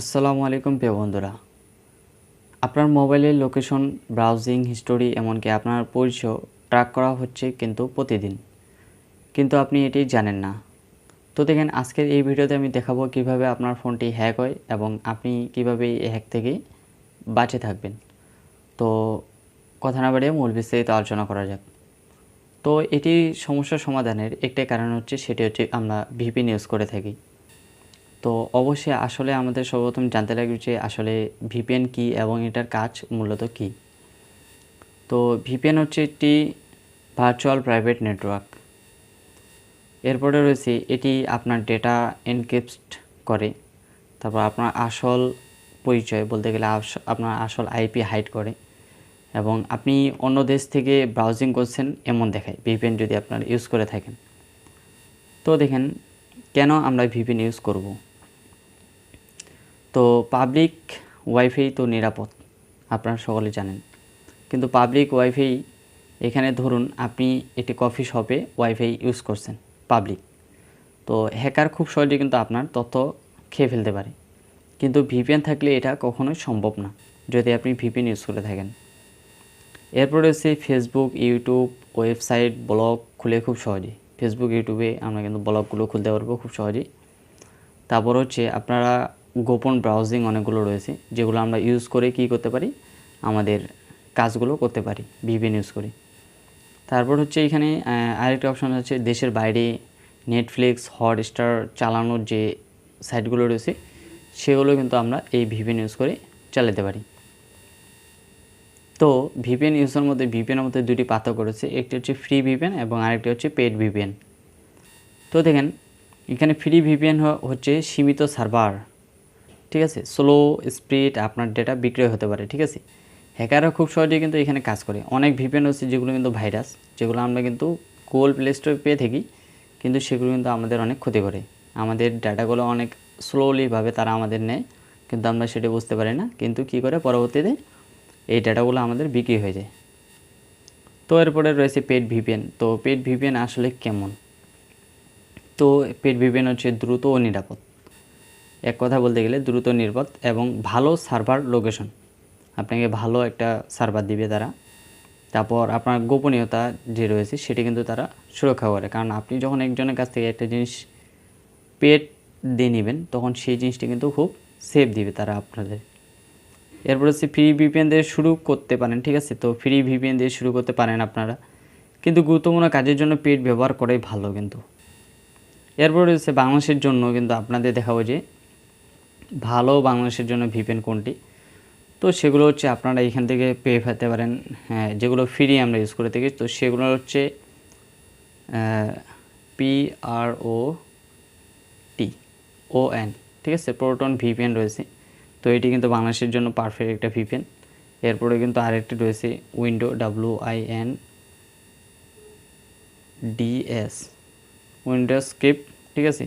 আসসালামু আলাইকুম প্রিয় বন্ধুরা। আপনার মোবাইলের লোকেশন, ব্রাউজিং হিস্টোরি এমনকি আপনার পরিচয় ট্র্যাক করা হচ্ছে কিন্তু প্রতিদিন। কিন্তু আপনি এটি জানেন না। তো দেখেন, আজকের এই ভিডিওতে আমি দেখাবো কীভাবে আপনার ফোনটি হ্যাক হয় এবং আপনি কীভাবে এই হ্যাক থেকে বাঁচে থাকবেন। তো কথা না বাড়িয়ে মূল বিস্তারিত আলোচনা করা যাক। তো এটি সমস্যা সমাধানের একটাই কারণ হচ্ছে, সেটি হচ্ছে আমরা ভিপিএন ইউজ করে থাকি। তো অবশ্যই আসলে আমাদের সর্বপ্রথম জানতে লাগবে যে আসলে ভিপিএন কি এবং এটার কাজ মূলত কি? তো ভিপিএন হচ্ছে একটি ভার্চুয়াল প্রাইভেট নেটওয়ার্ক এরপরে রয়েছে এটি আপনার ডেটা এনক্রিপ্ট করে, তারপর আপনার আসল পরিচয় বলতে গেলে আপনার আসল আইপি হাইড করে এবং আপনি অন্য দেশ থেকে ব্রাউজিং করছেন এমন দেখায় ভিপিএন যদি আপনার ইউজ করে থাকেন। তো দেখেন, কেন আমরা ভিপিএন ইউজ করব? তো পাবলিক ওয়াইফাই তো নিরাপদ, আপনারা সকলে জানেন। কিন্তু পাবলিক ওয়াইফাই এখানে ধরুন আপনি একটি কফি শপে ওয়াইফাই ইউজ করছেন পাবলিক তো হ্যাকার খুব সহজে কিন্তু আপনার তথ্য খেয়ে ফেলতে পারে। কিন্তু ভিপিএন থাকলে এটা কখনোই সম্ভব না, যদি আপনি ভিপিএন ইউজ করে থাকেন। এরপর রয়েছে ফেসবুক ইউটিউব ওয়েবসাইট ব্লগ খুলে খুব সহজেই। ফেসবুক ইউটিউবে আমরা কিন্তু ব্লগগুলো খুলতে পারব খুব সহজেই। তারপর হচ্ছে আপনারা গোপন ব্রাউজিং অনেকগুলো রয়েছে, যেগুলো আমরা ইউজ করে কি করতে পারি? আমাদের কাজগুলো করতে পারি ভিপিএন ইউজ করি। তারপর হচ্ছে এখানে আরেকটা অপশন হচ্ছে দেশের বাইরে নেটফ্লিক্স হটস্টার চালানোর যে সাইটগুলো রয়েছে, সেগুলো কিন্তু আমরা এই ভিপিএন ইউজ করে চালাতে পারি। তো ভিপিএন ইউজের মধ্যে ভিপিএনের মধ্যে দুটি পার্থক্য রয়েছে, একটি হচ্ছে ফ্রি ভিপিএন এবং আরেকটি হচ্ছে পেড ভিপিএন তো দেখেন, এখানে ফ্রি ভিপিএন হচ্ছে সীমিত সার্ভার ঠিক আছে? স্লো স্পিড আপনার ডেটা বিক্রয় হতে পারে, ঠিক আছে? হ্যাকাররা খুব সহজেই কিন্তু এখানে কাজ করে। অনেক ভিপিএন হচ্ছে যেগুলো কিন্তু ভাইরাস যেগুলো আমরা কিন্তু গুগল প্লে স্টোরে পেয়ে থাকি, কিন্তু সেগুলো কিন্তু আমাদের অনেক ক্ষতি করে। আমাদের ডাটাগুলো অনেক স্লোলিভাবে তারা আমাদের নেয়, কিন্তু আমরা সেটা বুঝতে পারি না। কিন্তু কি করে? পরবর্তীতে এই ডাটাগুলো আমাদের বিক্রি হয়ে যায়। তো এরপরে রয়েছে পেড ভিপিএন তো পেড ভিপিএন আসলে কেমন? তো পেড ভিপিএন হচ্ছে দ্রুত ও নিরাপদ। এক কথা বলতে গেলে দ্রুত নিরাপদ এবং ভালো সার্ভার লোকেশন। আপনাকে ভালো একটা সার্ভার দিবে তারা। তারপর আপনার গোপনীয়তা যে রয়েছে সেটি কিন্তু তারা সুরক্ষা করে। কারণ আপনি যখন একজনের কাছ থেকে একটা জিনিস পেড দিয়ে নেবেন, তখন সেই জিনিসটি কিন্তু খুব সেফ দিবে তারা আপনাদের। এরপর হচ্ছে ফ্রি ভিপিএন দিয়ে শুরু করতে পারেন, ঠিক আছে? তো ফ্রি ভিপিএন দিয়ে শুরু করতে পারেন আপনারা। কিন্তু গুরুত্বপূর্ণ কাজের জন্য পেড ব্যবহার করাই ভালো কিন্তু। এরপর রয়েছে বাংলাদেশের জন্য কিন্তু আপনাদের দেখাবো যে ভালো বাংলাদেশের জন্য ভিপিএন কোনটি? তো সেগুলো হচ্ছে আপনারা এখান থেকে পেয়ে ফেলতে পারেন হ্যাঁ যেগুলো ফ্রি আমরা ইউজ করে থাকি। তো সেগুলো হচ্ছে পি আর ও টি ও এন ঠিক আছে? প্রোটন ভিপিএন রয়েছে। তো এটি কিন্তু বাংলাদেশের জন্য পারফেক্ট একটা ভিপিএন এরপরে কিন্তু আরেকটি রয়েছে window W I N DS Windows script ঠিক আছে?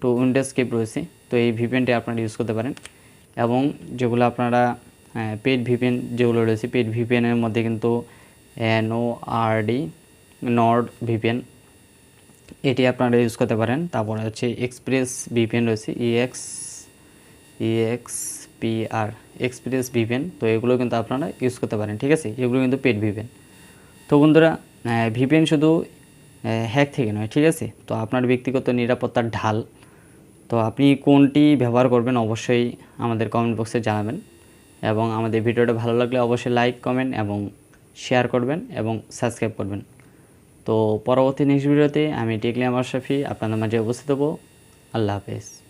তো উইন্ডোজ স্ক্রিপ্ট রয়েছে। তো এই ভিপিএনটি আপনারা ইউজ করতে পারেন। এবং যেগুলো আপনারা পেড ভিপিএন যেগুলো রয়েছে পেড ভিপিএনের মধ্যে কিন্তু এনও আরডি নর্ড ভিপিএন এটি আপনারা ইউজ করতে পারেন। তারপরে হচ্ছে এক্সপ্রেস ভিপিএন রয়েছে EX EX PR Express VPN তো এগুলো কিন্তু আপনারা ইউজ করতে পারেন, ঠিক আছে? এগুলো কিন্তু পেড ভিপিএন তো বন্ধুরা ভিপিএন শুধু হ্যাক থেকে নয়, ঠিক আছে? তো আপনার ব্যক্তিগত নিরাপত্তার ঢাল তো আপনি কোনটি ব্যবহার করবেন অবশ্যই আমাদের কমেন্ট বক্সে জানাবেন এবং আমাদের ভিডিওটা ভালো লাগলে অবশ্যই লাইক কমেন্ট এবং শেয়ার করবেন এবং সাবস্ক্রাইব করবেন। তো পরবর্তী নেক্সট ভিডিওতে আমি টিকলি আমার শফি আপনাদের মাঝে উপস্থিত হব। আল্লাহ হাফেজ।